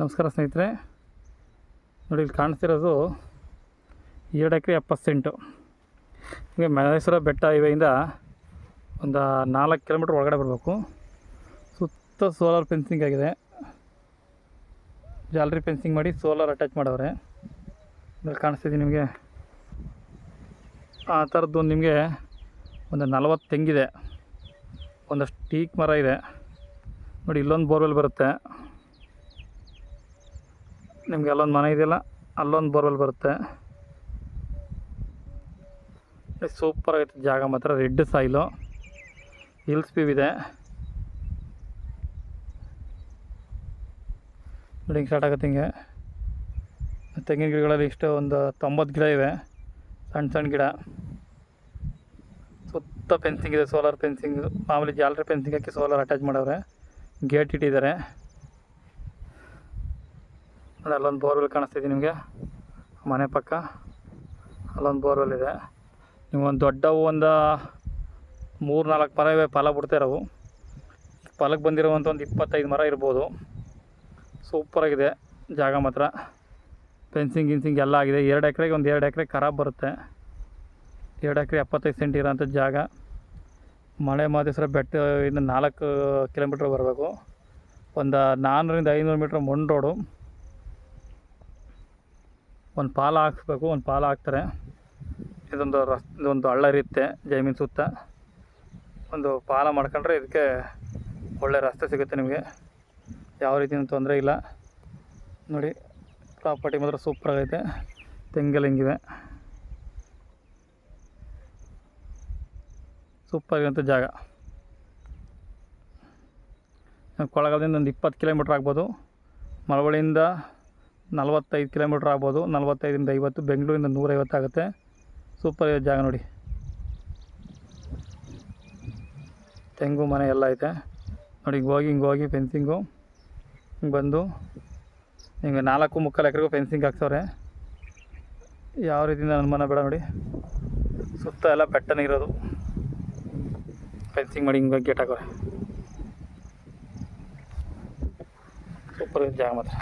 ನಮಸ್ಕಾರ ಸ್ನೇಹಿತರೆ. ನೋಡಿ, ಇಲ್ಲಿ ಕಾಣಿಸ್ತಿರೋದು ಎರಡು ಎಕರೆ ಎಪ್ಪತ್ತು ಸೆಂಟು ನಿಮಗೆ ಮಹೇಶ್ವರ ಬೆಟ್ಟ ಇವೆಯಿಂದ ಒಂದು ನಾಲ್ಕು ಕಿಲೋಮೀಟ್ರ್ ಒಳಗಡೆ ಬರಬೇಕು. ಸುತ್ತ ಸೋಲಾರ್ ಫೆನ್ಸಿಂಗ್ ಆಗಿದೆ. ಜಾಲರಿ ಫೆನ್ಸಿಂಗ್ ಮಾಡಿ ಸೋಲಾರ್ ಅಟ್ಯಾಚ್ ಮಾಡವ್ರೆ. ಇದ್ರಲ್ಲಿ ಕಾಣಿಸ್ತಿದೆ ನಿಮಗೆ. ಆ ಥರದ್ದು ಒಂದು ನಿಮಗೆ ಒಂದು ನಲವತ್ತು ತೆಂಗಿದೆ. ಒಂದಷ್ಟು ಟೀಕ್ ಮರ ಇದೆ. ನೋಡಿ, ಇಲ್ಲೊಂದು ಬೋರ್ವೆಲ್ ಬರುತ್ತೆ. ನಿಮಗೆ ಅಲ್ಲೊಂದು ಮನೆ ಇದೆಯಲ್ಲ, ಅಲ್ಲೊಂದು ಬೋರ್ವೆಲ್ ಬರುತ್ತೆ. ಸೂಪರ್ ಆಗೈತೆ ಜಾಗ ಮಾತ್ರ, ರೆಡ್ ಸಾಯಿಲು. ಹಿಲ್ಸ್ ವ್ಯೂ ಇದೆ. ಬಿಲ್ಡಿಂಗ್ ಸ್ಟಾರ್ಟ್ ಆಗುತ್ತೆ ಹಿಂಗೆ. ತೆಂಗಿನ ಗಿಡಗಳಲ್ಲಿ ಇಷ್ಟು ಒಂದು ತೊಂಬತ್ತು ಗಿಡ ಇವೆ. ಸಣ್ಣ ಸಣ್ಣ ಗಿಡ. ಸುತ್ತ ಫೆನ್ಸಿಂಗ್ ಇದೆ ಸೋಲಾರ್ ಫೆನ್ಸಿಂಗ್ ಮಾಮೂಲಿ ಜಾಲರಿ ಫೆನ್ಸಿಂಗ್ ಹಾಕಿ ಸೋಲಾರ್ ಅಟ್ಯಾಚ್ ಮಾಡವ್ರೆ. ಗೇಟ್ ಇಟ್ಟಿದ್ದಾರೆ. ನೋಡಿ ಅಲ್ಲೊಂದು ಬೋರ್ವೆಲ್ ಕಾಣಿಸ್ತಿದೆ ನಿಮಗೆ? ಮನೆ ಪಕ್ಕ. ಅಲ್ಲೊಂದು ಬೋರ್ವೆಲ್ ಇದೆ. ನಿಮ್ಗೊಂದು ದೊಡ್ಡವು ಒಂದು ಮೂರು ನಾಲ್ಕು ಮರ ಇವೆ, ಫಲ ಬಿಡ್ತಾ ಇರೋವು. ಫಲಕ್ಕೆ ಬಂದಿರುವಂಥ ಒಂದು ಇಪ್ಪತ್ತೈದು ಮರ ಇರ್ಬೋದು. ಸೂಪರಾಗಿದೆ ಜಾಗ ಮಾತ್ರ. ಫೆನ್ಸಿಂಗ್ ಗಿನ್ಸಿಂಗ್ ಎಲ್ಲ ಆಗಿದೆ. ಎರಡು ಎಕರೆಗೆ ಒಂದು ಎರಡು ಎಕರೆ ಖರಾಬ್ ಬರುತ್ತೆ. ಎರಡು ಎಕರೆ ಎಪ್ಪತ್ತೈದು ಸೆಂಟ್ ಇರೋಂಥ ಜಾಗ. ಮಳೆ ಮಾದೇಶ್ವರ ಬೆಟ್ಟ, ಇನ್ನು ನಾಲ್ಕು ಕಿಲೋಮೀಟ್ರ್ ಬರಬೇಕು. ಒಂದು ನಾನ್ನೂರಿಂದ ಐನೂರು ಮೀಟ್ರ್ ಮಣ್ಣು ರೋಡು ಒಂದು ಪಾಲ ಹಾಕ್ಸ್ಬೇಕು, ಒಂದು ಪಾಲ ಹಾಕ್ತಾರೆ. ಇದೊಂದು ರಸ್, ಇದೊಂದು ಹಳ್ಳ ಇರುತ್ತೆ ಜಮೀನು ಸುತ್ತ. ಒಂದು ಪಾಲ ಮಾಡ್ಕೊಂಡ್ರೆ ಇದಕ್ಕೆ ಒಳ್ಳೆ ರಸ್ತೆ ಸಿಗುತ್ತೆ ನಿಮಗೆ. ಯಾವ ರೀತಿಯ ತೊಂದರೆ ಇಲ್ಲ. ನೋಡಿ, ಪ್ರಾಪರ್ಟಿ ಮಾತ್ರ ಸೂಪರ್ ಆಗೈತೆ. ತೆಂಗೆಲ್ಲ ಹಿಂಗಿವೆ ಸೂಪರ್ ಆಗಿರೋಂಥ ಜಾಗ. ಕೊಳಗಾಲದಿಂದ ಒಂದು ಇಪ್ಪತ್ತು ಕಿಲೋಮೀಟ್ರ್ ಆಗ್ಬೋದು. ಮಳವಳ್ಳಿಯಿಂದ ನಲ್ವತ್ತೈದು ಕಿಲೋಮೀಟ್ರ್ ಆಗ್ಬೋದು. ನಲ್ವತ್ತೈದರಿಂದ ಐವತ್ತು, ಬೆಂಗಳೂರಿಂದ ನೂರೈವತ್ತು ಆಗುತ್ತೆ. ಸೂಪರ್ ಜಾಗ ನೋಡಿ. ತೆಂಗು ಮನೆ ಎಲ್ಲ ಐತೆ. ನೋಡಿ, ಹಿಂಗೆ ಹೋಗಿ ಹಿಂಗೆ ಹೋಗಿ ಫೆನ್ಸಿಂಗು ಹಿಂಗೆ ಬಂದು, ಹಿಂಗೆ ನಾಲ್ಕು ಮುಕ್ಕಾಲು ಎಕರೆಗೂ ಫೆನ್ಸಿಂಗ್ ಹಾಕ್ಸವ್ರೆ. ಯಾವ ರೀತಿಯಿಂದ ಅನುಮಾನ ಬೇಡ ನೋಡಿ. ಸುತ್ತ ಎಲ್ಲ ಬೆಟ್ಟನೇ ಇರೋದು. ಫೆನ್ಸಿಂಗ್ ಮಾಡಿ ಹಿಂಗೆ ಗೇಟ್ ಹಾಕೋರೆ. ಸೂಪರ್ ಜಾಗ ಮಾತ್ರ.